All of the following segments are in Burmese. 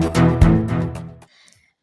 Thank you.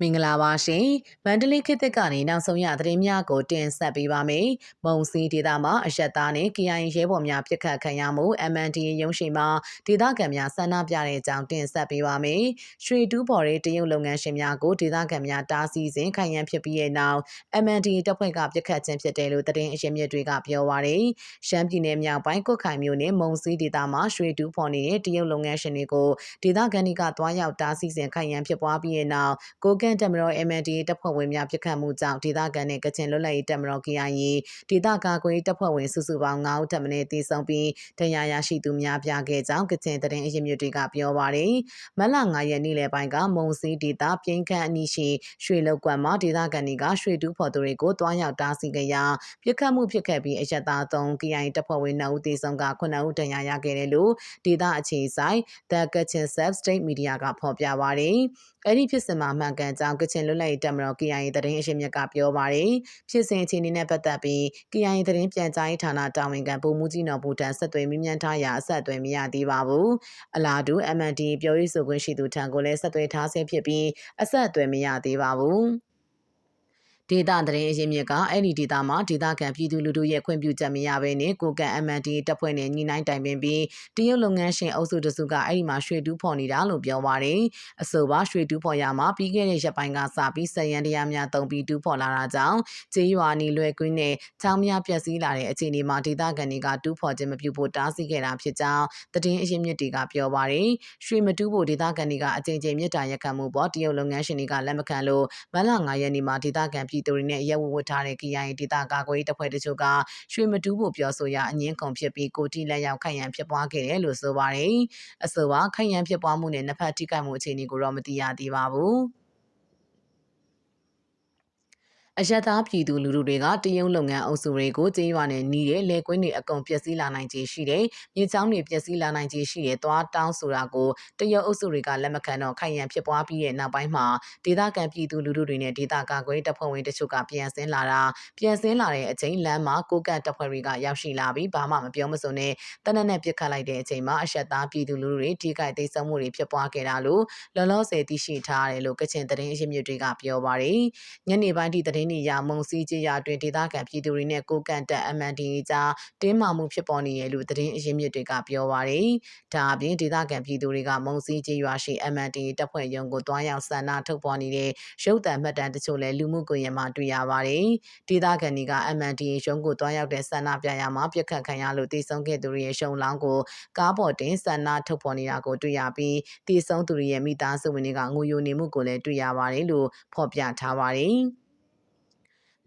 မင်္ဂလာပါရှင်မန္တလေးခေတ်သစ်ကနေနောက်ဆုံးရသတင်းများကိုတင်ဆက်ပေးပါမယ်။မုံစီဒေသမှာအရက်သားနဲ့ KIA ရဲဘော်များပြစ်ခတ်ခံရမှု MNDA ရုံးရှိမှာဒေသခံများဆန္ဒပြတဲ့အကြောင်းတင်ဆက်ပေးပါမယ်။ရွှေတူးပေါ်တဲ့တရုတ်လုပ်ငန်းရှင်များကိုဒေသခံများတားဆီးစဉ်ခိုင်ရန်ဖြစ်ပြီးတဲ့နောက် MNDA တပ်ဖွဲ့ကပြစ်ခတ်ခြင်းဖြစ်တယ်လို့သတင်းအရင်းမြစ်တွေကပြောပါရယ်။ရှမ်းပြည်နယ်မြောက်ပိုင်းကွတ်ခိုင်မြို့နယ်မုံစီဒေသမှာရွှေတူးပေါ်နေတဲ့တရုတ်လုပ်ငန်းရှင်တွေကိုဒေသခံတွေကတွားရောက်တားဆီးစဉ်ခိုင်ရန်ဖြစ်ပွားပြီးတဲ့နောက်ကိုကန်တမတော် MNDA တပ်ဖွဲ့ဝင်များပြစ်ခတ်မှုကြောင့်ဒေသခံနဲ့ကချင်လွတ်လပ်ရေးတပ်မတော် KIA ဒေသကာကွယ်တပ်ဖွဲ့ဝင်စုစုပေါင်း9ဦးထပ်မံတေဆုံးပြီးတရားရရှိသူများပြခဲ့ကြောင်းကချင်တရင်အရင်းမြစ်တွေကပြောပါတယ်။မလ9ရက်နေ့လယ်ပိုင်းကမုံစီဒေသပြင်းခန့်အနီးရှိရွှေလောက်ကွက်မှာဒေသခံတွေကရွှေတူးဖော်သူတွေကိုတွားရောက်တားဆီးကြရာပြစ်ခတ်မှုဖြစ်ခဲ့ပြီးအရတားသုံး KIA တပ်ဖွဲ့ဝင်9ဦးတေဆုံးက9ဦးတရားရခဲ့တယ်လို့ဒေသအခြေဆိုင် The Kachin Self State Media ကဖော်ပြပါတယ်။အဲ့ဒီဖြစ်စဉ်မှာမှန်ကန်ကြောင်းကချင်လွတ်လပ်ရေးတပ်မတော် KIA သတင်းအရှင်မြတ်ကပြောပါတယ်ဖြစ်စဉ်အခြေအနေနဲ့ပတ်သက်ပြီး KIA သတင်းပြန်ကြားရေးဌာနတာဝန်ခံဗိုလ်မှူးကြီးနော်ဘူတန်ဆက်သွယ်မြင်းမြန်းထားရာအဆက်အသွယ်မရသေးပါဘူးအလားတူ MND ပြောရေးဆိုခွင့်ရှိသူထံကိုလည်းဆက်သွယ်ထားဆဲဖြစ်ပြီးအဆက်အသွယ်မရသေးပါဘူး ဒေတာသတင်းအရင်းမြစ်ကအဲ့ဒီဒေတာမှာဒေတာခံပြည်သူလူထုရဲ့ခွင့်ပြုချက်မရဘဲနဲ့ကိုကန် MND တပ်ဖွဲ့နဲ့ညီနိုင်တိုင်ပင်ပြီးတရုတ်လုပ်ငန်းရှင်အုပ်စုတစုကအဲ့ဒီမှာရွှေတူးဖော်နေတာလို့ပြောပါတယ်။အဆိုပါရွှေတူးဖော်ရမှာပြီးခဲ့တဲ့ရက်ပိုင်းကစပြီးဆက်ရန်တရားများတုံပြီးတူးဖော်လာတာကြောင့်ကျေးရွာနေလွယ်ကွင်းနဲ့ချောင်းများပျက်စီးလာတဲ့အခြေအနေမှာဒေတာခံတွေကတူးဖော်ခြင်းမပြုဖို့တားဆီးခဲ့တာဖြစ်ကြောင်းသတင်းအရင်းမြစ်တွေကပြောပါတယ်။ရွှေမတူးဖို့ဒေတာခံတွေကအကြိမ်ကြိမ်မြစ်တာရက်ခံမှုပေါ်တရုတ်လုပ်ငန်းရှင်တွေကလက်မခံလို့မလ9ရက်နေ့မှာဒေတာခံပြည်သူတွေနဲ့ရဲဝဝတ်ထားတဲ့ KIA ဒေသကာကွယ်ရေးတပ်ဖွဲ့တချို့ကရွှေမတူးဖို့ပြောဆိုရာအငင်းခုန်ဖြစ်ပြီးကိုတီလက်ရောက်ခိုင်ရန်ဖြစ်ပွားခဲ့တယ်လို့ဆိုပါတယ်။အဆိုပါခိုင်ရန်ဖြစ်ပွားမှုနဲ့နှစ်ဖက်ထိခိုက်မှုအခြေအနေကိုတော့မသိရသေးပါဘူး။ အယက်သားပြည်သူလူထုတွေကတရုံလုပ်ငန်းအုပ်စုတွေကိုကျေးရွာနဲ့နီးတဲ့လေကွင်းတွေအကုန်ပျက်စီးလာနိုင်ခြေရှိတယ်။မြေချောင်းတွေပျက်စီးလာနိုင်ခြေရှိတဲ့သွားတောင်းဆိုတာကိုတရုံအုပ်စုတွေကလက်မခံတော့ခိုင်ရန်ဖြစ်ပွားပြီးတဲ့နောက်ပိုင်းမှာဒေသခံပြည်သူလူထုတွေနဲ့ဒေသကာကွယ်တပ်ဖွဲ့ဝင်တချို့ကပြန်ဆင်းလာတာပြန်ဆင်းလာတဲ့အချိန်လမ်းမှာကိုကတ်တပ်ဖွဲ့တွေကရောက်ရှိလာပြီးဘာမှမပြောမစုံနဲ့တနက်နဲ့ပြစ်ခတ်လိုက်တဲ့အချိန်မှာအယက်သားပြည်သူလူထုတွေထိခိုက်သိမ်းဆည်းမှုတွေဖြစ်ပွားခဲ့တာလို့လောလောဆယ်သိရှိထားတယ်လို့ကချင်သတင်းအရင်းမြစ်တွေကပြောပါတယ်။ညနေပိုင်းထိသတင်းတွေရမုံစီကျေးရွာတွင်ဒေသခံပြည်သူတွေနဲ့ကိုကန်တက် MNDA ကြားတင်းမာမှုဖြစ်ပေါ်နေရလို့သတင်းအရင်းမြစ်တွေကပြောပါရယ်။ဒါအပြင်ဒေသခံပြည်သူတွေကမုံစီကျေးရွာရှိ MNDA တပ်ဖွဲ့ရုံးကိုတွားရောက်ဆန္ဒထုတ်ပေါ်နေတဲ့ရုပ်သံမှတ်တမ်းတချို့လည်းလူမှုကွန်ရက်မှာတွေ့ရပါတယ်။ဒေသခံတွေက MNDA ရုံးကိုတွားရောက်တဲ့ဆန္ဒပြရမှာပြစ်ခတ်ခံရလို့တည်ဆုံခဲ့သူတွေရဲ့ရှုံလောင်းကိုကားပေါ်တင်ဆန္ဒထုတ်ပေါ်နေတာကိုတွေ့ရပြီးတည်ဆုံသူတွေရဲ့မိသားစုဝင်တွေကငိုယိုနေမှုကိုလည်းတွေ့ရပါတယ်လို့ဖော်ပြထားပါတယ်။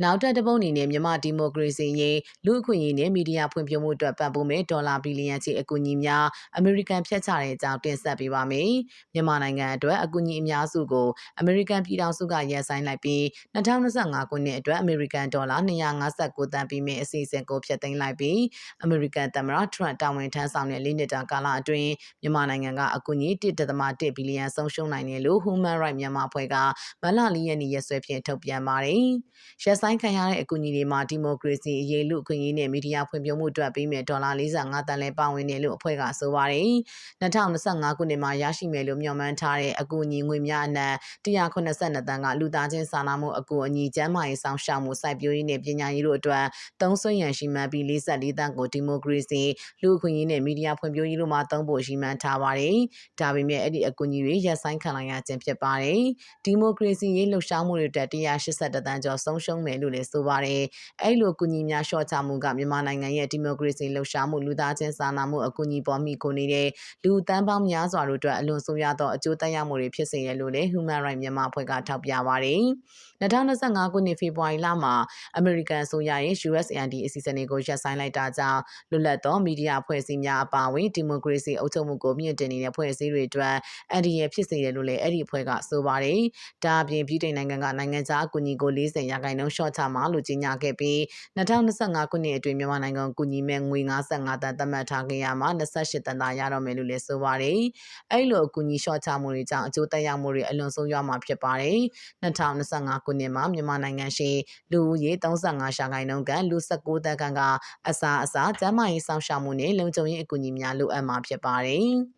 နောက်ထပ်တစ်ပုတ်အနေနဲ့မြန်မာဒီမိုကရေစီရေးလူ့အခွင့်အရေးနဲ့မီဒီယာဖွံ့ဖြိုးမှုအတွက်ပံ့ပိုးမဲ့ဒေါ်လာဘီလီယံချီအကူအညီများအမေရိကန်ဖျက်ချတဲ့အကြောင်းတင်ဆက်ပေးပါမယ်။မြန်မာနိုင်ငံအတွက်အကူအညီအများစုကိုအမေရိကန်ပြည်ထောင်စုကရပ်ဆိုင်းလိုက်ပြီး2025ခုနှစ်အတွက်အမေရိကန်ဒေါ်လာ259သန်းပြီးမဲ့အစီအစဉ်ကိုဖျက်သိမ်းလိုက်ပြီးအမေရိကန်သမ္မတထရန့်တာဝန်ထမ်းဆောင်တဲ့၄နှစ်တာကာလအတွင်းမြန်မာနိုင်ငံကအကူအညီ1.1ဘီလီယံဆုံးရှုံးနိုင်တယ်လို့ Human Rights မြန်မာအဖွဲ့ကမလ၄ရက်နေ့ရက်စွဲဖြင့်ထုတ်ပြန်ပါတယ်။ရက်ဆိုင်ခံရတဲ့အကူအညီတွေမှာဒီမိုကရေစီအရေးလူအခွင့်အရေးနဲ့မီဒီယာဖွံ့ဖြိုးမှုအတွက်ပေးမယ်ဒေါ်လာ45တန်လဲပါဝင်တယ်လို့အဖွဲ့ကဆိုပါတယ်။2025ခုနှစ်မှာရရှိမယ်လို့မျှော်မှန်းထားတဲ့အကူအညီငွေများအနက်182တန်ကလူသားချင်းစာနာမှုအကူအညီကျန်းမာရေးဆောင်ရှောက်မှုစိုက်ပျိုးရေးနဲ့ပညာရေးတို့အတွက်သုံးစွင့်ရန်ရှိမှန်းပြီး44တန်ကိုဒီမိုကရေစီလူအခွင့်အရေးနဲ့မီဒီယာဖွံ့ဖြိုးရေးတို့မှာသုံးဖို့ရှိမှန်းထားပါတယ်။ဒါပေမဲ့အဲ့ဒီအကူအညီတွေရပ်ဆိုင်းခံလိုက်ရခြင်းဖြစ်ပါတယ်။ဒီမိုကရေစီရေးလှုပ်ရှားမှုတွေအတွက်182တန်ကျော်ဆုံးရှုံးမယ်လို့လည်းဆိုပါတယ်။အဲ့လိုကူညီများလျှော့ချမှုကမြန်မာနိုင်ငံရဲ့ဒီမိုကရေစီလှုပ်ရှားမှုလူသားချင်းစာနာမှုအကူအညီပေါ်မိကိုနေတဲ့လူတန်းပေါင်းများစွာတို့အတွက်အလွန်ဆိုးရွားသောအကျိုးသက်ရောက်မှုတွေဖြစ်စေရလို့လည်း Human Rights မြန်မာအဖွဲ့ကထောက်ပြပါတယ်။2025ခုနှစ်ဖေဖော်ဝါရီလမှာအမေရိကန်အစိုးရရဲ့ USAID အစီအစဉ်တွေကိုရပ်ဆိုင်းလိုက်တာကြောင့်လွတ်လပ်သောမီဒီယာအဖွဲ့အစည်းများအပါအဝင်ဒီမိုကရေစီအုပ်ချုပ်မှုကိုမြင့်တင်နေတဲ့ဖွဲ့စည်းတွေအတွက်အန်ဒီရဖြစ်စေတယ်လို့လည်းအဲ့ဒီအဖွဲ့ကဆိုပါတယ်။ဒါအပြင်ပြည်ထိုင်နိုင်ငံကနိုင်ငံခြားအကူအညီကို40ရာခိုင်နှုန်းရှော့ချမှာလို့ကြေညာခဲ့ပြီး2025ခုနှစ်အတွင်းမြန်မာနိုင်ငံကူညီမဲ့ငွေ55တန်သတ်မှတ်ထားခဲ့ရမှာ28တန်သာရတော့မယ်လို့လည်းဆိုပါတယ်။အဲ့လိုအကူအညီရှော့ချမှုတွေကြောင့်အကျိုးသက်ရောက်မှုတွေအလွန်ဆုံးရွားမှာဖြစ်ပါတယ်။2025ခုနှစ်မှာမြန်မာနိုင်ငံရှိလူဦးရေ35ရှာခိုင်နှုန်းကလူ19တန်းခန့်ကအစာအစာကျန်းမာရေးစောင့်ရှောက်မှုနဲ့လုံခြုံရေးအကူအညီများလိုအပ်မှာဖြစ်ပါတယ်။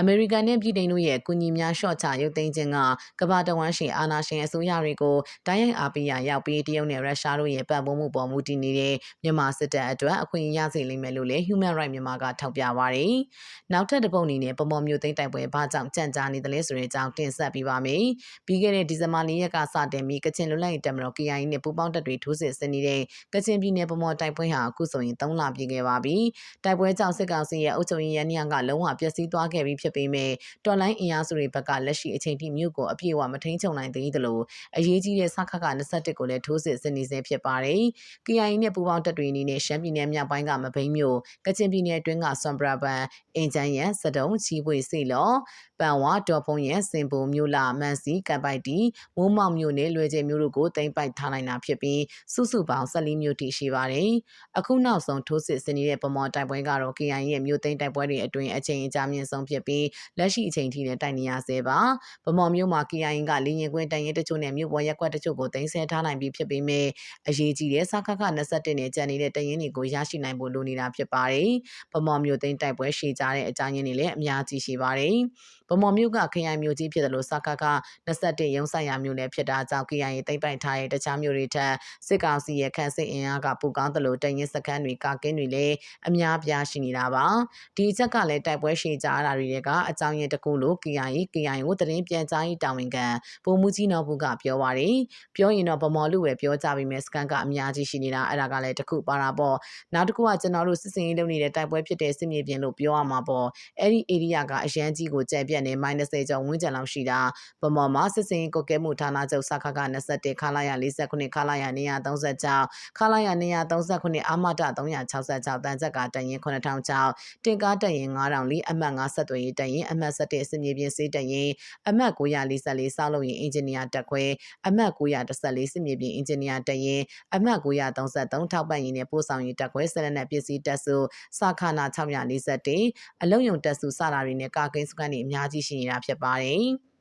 အမေရိကန်နဲ့ပြည်ထောင်စုရဲ့ကုညီများရှော့ချရုပ်သိမ်းခြင်းကကမ္ဘာတဝန်းရှိအာဏာရှင်အစိုးရတွေကိုတိုင်းရိုက်အားပေးရာရောက်ပြီးတရုတ်နဲ့ရုရှားတို့ရဲ့ပံ့ပိုးမှုပေါ်မူတည်နေတဲ့မြန်မာစစ်တပ်အတွက်အခွင့်အရေးရစေလိမ့်မယ်လို့လည်း Human Rights မြန်မာကထောက်ပြပါရယ်။နောက်ထပ်တစ်ပုတ်အနေနဲ့ပမော်မျိုးသိမ်းတိုက်ပွဲဘာကြောင့်ကြံ့ကြာနေတယ်လဲဆိုတဲ့အကြောင်းတင်ဆက်ပေးပါမယ်။ပြီးခဲ့တဲ့ဒီဇင်ဘာ၄ရက်ကစတင်ပြီးကချင်လွတ်လပ်ရေးတပ်မတော် KIA နဲ့ပူးပေါင်းတပ်တွေထိုးစစ်ဆင်နေတဲ့ကချင်ပြည်နယ်ပမော်တိုက်ပွဲဟာအခုဆိုရင်3လပြည့်ခဲ့ပါပြီ။တိုက်ပွဲကြောင့်စစ်ကောင်စီရဲ့အုပ်ချုပ်ရေးရန်ညံကလုံးဝပျက်စီးသွားခဲ့ပြီးဖြစ်ပေမဲ့တော်လိုင်းအင်အားစုတွေဘက်ကလက်ရှိအချိန်ထိမြို့ကိုအပြည့်အဝမထိန်ချုံနိုင်သေးသလိုအရေးကြီးတဲ့စခခ21ကိုလည်းထိုးစစ်ဆင်နေဆဲဖြစ်ပါတယ်။ KIA နဲ့ပူးပေါင်းတပ်တွေအနေနဲ့ရှမ်းပြည်နယ်မြောက်ပိုင်းကမဘိမ်းမြို့ကချင်ပြည်နယ်အတွင်းကဆွမ်ပရာဘန်အင်ဂျန်ရန်စတုံချီပွေစီလောပန်ဝါဒေါ်ဖုံရန်စင်ပူမြို့လာမန်စီကပ်ပိုက်တီဝုံးမောင်မြို့နယ်လွယ်ကျဲမြို့တို့ကိုတင်ပိုက်ထားနိုင်တာဖြစ်ပြီးစုစုပေါင်း14မြို့ထိရှိပါတယ်။အခုနောက်ဆုံးထိုးစစ်ဆင်နေတဲ့ပမော်တိုက်ပွဲကတော့ KIA ရဲ့မြို့သိမ်းတိုက်ပွဲတွေအတွင်းအချိန်အကြာမြင့်ဆုံးဖြစ်ပြီးလက်ရှိအချိန်ထိလည်းတိုက်နေရဆဲပါ။ပမော်မြို့မှာ KIA ကလေရင်ကွင်းတိုင်ရင်တချို့နဲ့မြို့ပေါ်ရက်ကွက်တချို့ကိုတင်ဆက်ထားနိုင်ပြီးဖြစ်ပေမဲ့အရေးကြီးတဲ့စခခ21နဲ့ကြံနေတဲ့တရင်တွေကိုရရှိနိုင်ဖို့လိုနေတာဖြစ်ပါတယ်။ပမော်မြို့သိမ်းတိုက်ပွဲရှေ့ကြတဲ့အကြောင်းရင်းတွေလည်းအများကြီးရှိပါတယ်။ဗမော်မြို့ကခရိုင်မြို့ကြီးဖြစ်တယ်လို့စကက21ရုံးဆိုင်ရာမြို့လည်းဖြစ်တာကြောင့် KIA တိမ့်ပိုင်ထားတဲ့တခြားမြို့တွေထက်စစ်ကောင်စီရဲ့ခန့်စစ်အင်အားကပူကောင်းတယ်လို့တရင်စခန်းတွေကာကင်းတွေလည်းအများပြားရှိနေတာပါဒီအချက်ကလည်းတိုက်ပွဲရှည်ကြတာတွေကအကြောင်းရင်းတစ်ခုလို့ KIA KIA ကိုသတင်းပြန်ကြားရေးတာဝန်ခံဗိုလ်မှူးကြီးနော်ဘူးကပြောပါတယ်ပြောရင်တော့ဗမော်လူပဲပြောကြပြီးမြစကန်ကအများကြီးရှိနေတာအဲ့ဒါကလည်းတစ်ခုပါတာပေါ့နောက်တစ်ခုကကျွန်တော်တို့စစ်စင်ရေးလုပ်နေတဲ့တိုက်ပွဲဖြစ်တဲ့စစ်မြေပြင်လို့ပြောရမှာပေါ့အဲ့ဒီ area ကအရန်ကြီးကိုကြဲပြက်နေ -30 ကျော်ဝန်းကျင်လောက်ရှိတာဗမော်မှာစစ်စင်ကိုကဲမှုဌာနချုပ်စခခ21ခလာရ49ခလာရ236ခလာရ239အာမတ366တန်ချက်ကတရင်9000ကျော်တင်ကားတရင်9000လီအမှတ်5ဆက်သွယ်ရေးတရင်အမှတ်7အစမြေပြင်စေးတရင်အမှတ်944စောက်လုပ်ရင်အင်ဂျင်နီယာတက်ခွဲအမှတ်914စစ်မြေပြင်အင်ဂျင်နီယာတရင်အမှတ်933ထောက်ပံ့ရေးနဲ့ပို့ဆောင်ရေးတက်ခွဲဆက်လက်နဲ့ပစ္စည်းတက်စုစခနာ641အလုံယုံတက်စုစတာတွေနဲ့ကာကိန်းစကန်တွေအများကြီးရှိနေတာဖြစ်ပါတယ်။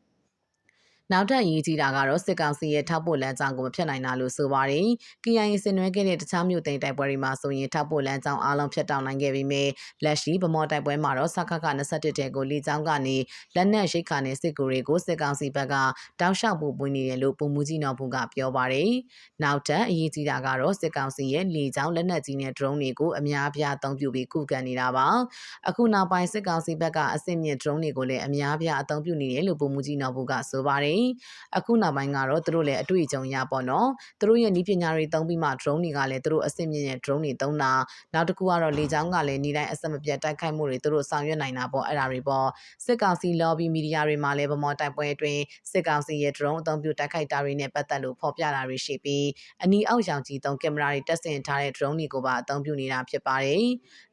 နောက်ထပ်ရေးကြီးတာကတော့စစ်ကောင်စီရဲ့ထောက်ပို့လမ်းကြောင်းကိုမဖျက်နိုင်တာလို့ဆိုပါတယ်။ KIA ဆင်နွှဲခဲ့တဲ့တခြားမြို့သိမ်းတိုက်ပွဲတွေမှာဆိုရင်ထောက်ပို့လမ်းကြောင်းအားလုံးဖျက်တောက်နိုင်ခဲ့ပြီးမြဲလက်ရှိဗမော်တိုက်ပွဲမှာတော့စခခ21တဲကိုလေကြောင်းကနေလက်နက်ရိတ်ခါနဲ့စစ်ကူတွေကိုစစ်ကောင်စီဘက်ကတောက်လျှောက်ပို့ပွင့်နေတယ်လို့ပုံမူကြီးနော်ဘုံကပြောပါတယ်။နောက်ထပ်အရေးကြီးတာကတော့စစ်ကောင်စီရဲ့လေကြောင်းလက်နက်ကြီးနဲ့ drone တွေကိုအများပြားအသုံးပြုပြီးခုခံနေတာပါ။အခုနောက်ပိုင်းစစ်ကောင်စီဘက်ကအစစ်မြင့် drone တွေကိုလည်းအများပြားအသုံးပြုနေတယ်လို့ပုံမူကြီးနော်ဘုံကဆိုပါတယ်ပါတယ်အခုနောက်ပိုင်းကတော့သူတို့လည်းအတွေ့အကြုံရပေါ့နော်သူတို့ရဲ့ဤပညာတွေသုံးပြီးမှ drone တွေကလည်းသူတို့အဆင့်မြင့်တဲ့ drone တွေသုံးတာနောက်တစ်ခုကတော့လေကြောင်းကလည်းနေတိုင်းအဆက်မပြတ်တိုက်ခိုက်မှုတွေသူတို့ဆောင်ရွက်နိုင်တာပေါ့အဲ့ဒါတွေပေါ့စစ်ကောင်စီ lobby media တွေမှာလည်းဗမော်တိုက်ပွဲအတွင်းစစ်ကောင်စီရဲ့ drone အသုံးပြုတိုက်ခိုက်တာတွေနဲ့ပတ်သက်လို့ဖော်ပြတာတွေရှိပြီးအနီးအောက်ရောင်ကြီးသုံးကင်မရာတွေတက်ဆင်ထားတဲ့ drone တွေကိုပါအသုံးပြုနေတာဖြစ်ပါတယ်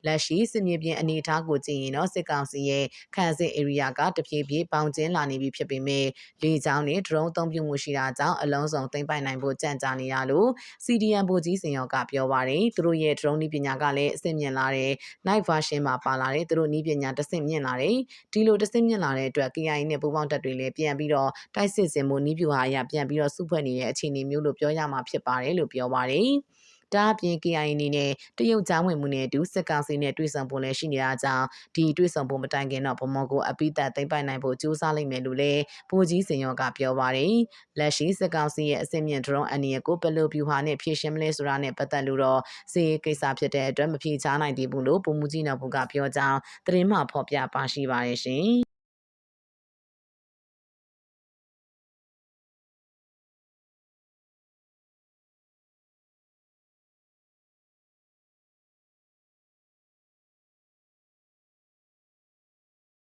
လက်ရှိစစ်မြေပြင်အနေအထားကိုကြည့်ရင်တော့စစ်ကောင်စီရဲ့ခန့်စစ် area ကတဖြည်းဖြည်းပေါင်ကျင်းလာနေပြီဖြစ်ပေမဲ့လေကြောင်းနဲ့ drone အသုံးပြုမှုရှိတာကြောင့်အလုံးစုံသိမ့်ပိုင်နိုင်ဖို့ကြံ့ကြာနေရလို့ CDM ဗိုလ်ကြီးစင်ရောကပြောပါတယ်သူတို့ရဲ့ drone နည်းပညာကလည်းအဆင့်မြင့်လာတယ် night version မှာပါလာတယ်သူတို့နည်းပညာတစ်ဆင့်မြင့်လာတယ်ဒီလိုတစ်ဆင့်မြင့်လာတဲ့အတွက် KI နဲ့ပူးပေါင်းတပ်တွေလည်းပြန်ပြီးတော့တိုက်စစ်စင်မှုနည်းဗျူဟာအရပြန်ပြီးတော့စုဖွဲ့နေတဲ့အခြေအနေမျိုးလို့ပြောရမှာဖြစ်ပါတယ်လို့ပြောပါတယ် ဒါအပြင် KIA အနေနဲ့တရုတ်ကြားဝင်မှုနဲ့အတူစစ်ကောင်စီနဲ့တွေ့ဆုံဖို့လည်းရှိနေတာကြောင့်ဒီတွေ့ဆုံဖို့မတိုင်ခင်တော့ဗမော်ကိုအပိသက်သိမ့်ပိုင်နိုင်ဖို့ကြိုးစားလိမ့်မယ်လို့လည်းဗိုလ်ကြီးစင်ရောကပြောပါတယ်။လက်ရှိစစ်ကောင်စီရဲ့အစင်မြင့် drone အန်ရီကိုဘယ်လိုဗျူဟာနဲ့ဖြည့်ရှင်းမလဲဆိုတာနဲ့ပတ်သက်လို့တော့စီကိစ္စဖြစ်တဲ့အတွက်မဖြေချနိုင်သေးဘူးလို့ပုံမှုကြီးနောက်ဘုကပြောကြောင်းသတင်းမှဖော်ပြပါရှိပါတယ်ရှင်။